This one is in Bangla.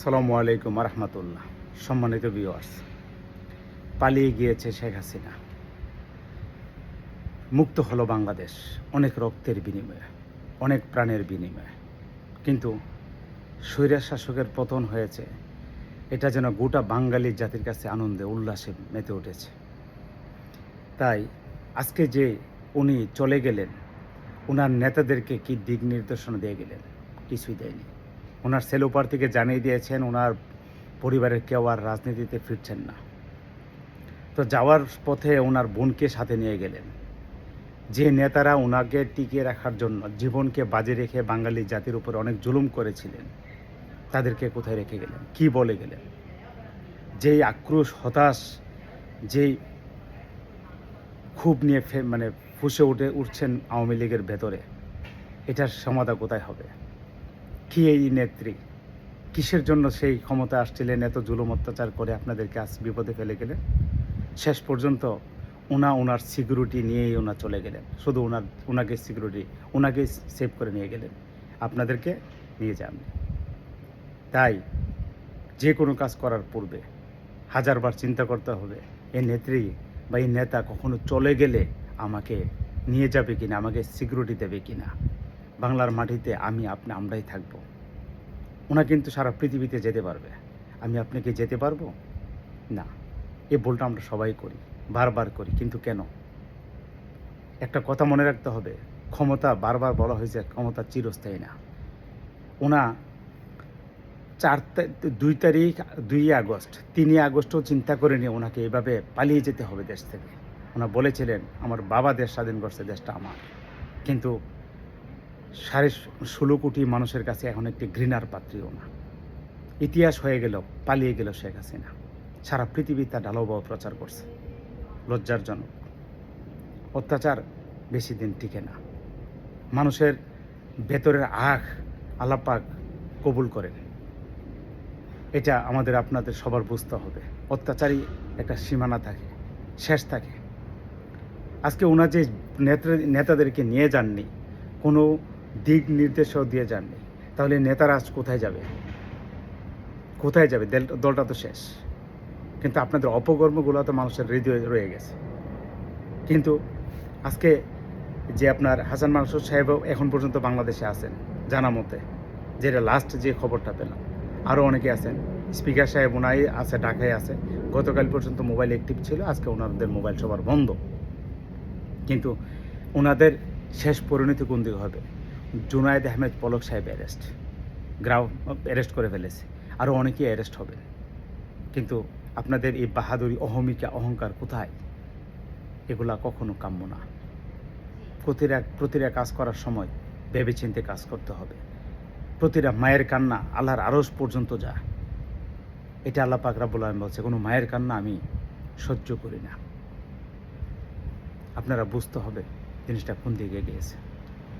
সালামু আলাইকুম রহমতুল্লাহ সম্মানিত ভিউয়ার্স পালিয়ে গিয়েছে শেখ হাসিনা। মুক্ত হলো বাংলাদেশ, অনেক রক্তের বিনিময়ে, অনেক প্রাণের বিনিময়ে। কিন্তু স্বৈরাজ শাসকের পতন হয়েছে, এটা যেন গোটা বাঙালি জাতির কাছে আনন্দে, উল্লাসে মেতে উঠেছে। তাই আজকে যে উনি চলে গেলেন ওনার নেতাদেরকে কি দিক নির্দেশনা দিয়ে গেলেন, কিছুই দেয়নি। ওনার সেল সেলোপার থেকে জানিয়ে দিয়েছেন, ওনার পরিবারের কেউ আর রাজনীতিতে ফিরছেন না। তো যাওয়ার পথে ওনার বোনকে সাথে নিয়ে গেলেন। যে নেতারা ওনাকে টিকিয়ে রাখার জন্য জীবনকে বাজে রেখে বাঙালি জাতির উপর অনেক জুলুম করেছিলেন, তাদেরকে কোথায় রেখে গেলেন? কি বলে গেলেন? যেই আক্রোশ, হতাশ, যেই খুব নিয়ে মানে ফুসে উঠে উঠছেন আওয়ামী লীগের ভেতরে, এটার সমাধা কোথায় হবে? কি নেত্রী? কিসের জন্য সেই ক্ষমতা আসছিলেন, এত জুলুম অত্যাচার করে আপনাদেরকে আজ বিপদে ফেলে গেলেন? শেষ পর্যন্ত ওনা ওনার সিকিউরিটি নিয়েই ওনা চলে গেলেন। শুধু ওনার ওনাকে সিকিউরিটি ওনাকে সেভ করে নিয়ে গেলেন। আপনাদেরকে নিয়ে যান। তাই যে কোনো কাজ করার পূর্বে হাজারবার চিন্তা করতে হবে এই নেত্রী বা এই নেতা কখনো চলে গেলে আমাকে নিয়ে যাবে কিনা, আমাকে সিকিউরিটি দেবে কিনা? বাংলার মাটিতে আমি আপনি আমরাই থাকব। ওনা কিন্তু সারা পৃথিবীতে যেতে পারবে। আমি আপনাকে যেতে পারব? না। এ ভুলটা আমরা সবাই করি, বারবার করি। কিন্তু কেন? একটা কথা মনে রাখতে হবে, ক্ষমতা বারবার বলা হয়েছে, ক্ষমতা চিরস্থায়ী না। ওনা চার দুই তারিখ, দুই আগস্ট তিনই আগস্টও চিন্তা করে নিয়ে ওনাকে এভাবে পালিয়ে যেতে হবে দেশ থেকে। ওনা বলেছিলেন, আমার বাবা দেশ স্বাধীন করছে, দেশটা আমার। কিন্তু সাড়ে ষোলো কোটি মানুষের কাছে এখন একটি ঘৃণার পাত্রীও না। ইতিহাস হয়ে গেল, পালিয়ে গেল শেখ হাসিনা। সারা পৃথিবী তা ঢালাওভাবে প্রচার করছে। লজ্জারজনক। অত্যাচার বেশি দিন টিকে না। মানুষের ভেতরের আখ আলাপাক কবুল করেন এটা আমাদের আপনাদের সবার বুঝতে হবে। অত্যাচারী একটা সীমানা থাকে, শেষ থাকে। আজকে ওনার যে নেতা নেতাদেরকে নিয়ে যাননি, কোনো দিক নির্দেশও দিয়ে যাননি তাহলে নেতারা আজ কোথায় যাবে? কোথায় যাবে? দলটা তো শেষ। কিন্তু আপনাদের অপকর্মগুলো তো মানুষের হৃদয়ে রয়ে গেছে। কিন্তু আজকে যে আপনার হাসান মানসুর সাহেবও এখন পর্যন্ত বাংলাদেশে আছেন, জানা মতে যেটা লাস্ট যে খবরটা পেলাম। আরও অনেকে আছেন। স্পিকার সাহেব ওনাই আছে, ঢাকায় আছে। গতকাল পর্যন্ত মোবাইল অ্যাক্টিভ ছিল, আজকে ওনাদের মোবাইল সবার বন্ধ। কিন্তু ওনাদের শেষ পরিণতি কোন দিকে হবে? জুনায়েদ আহমেদ পলক সাহেব অ্যারেস্ট গ্রাউ অ্যারেস্ট করে ফেলেছে। আরও অনেকেই অ্যারেস্ট হবে। কিন্তু আপনাদের এই বাহাদুরি, অহমিকা, অহংকার কোথায়? এগুলা কখনো কাম্য না। প্রতিটা প্রতিটা কাজ করার সময় ভেবেচিন্তে কাজ করতে হবে। প্রতিটা মায়ের কান্না আল্লাহর আরস পর্যন্ত যা এটা আল্লাহ পাক রাব্বুল আলামিন বলছে, কোনো মায়ের কান্না আমি সহ্য করি না। আপনারা বুঝতে হবে জিনিসটা কোন দিকে গিয়েছে।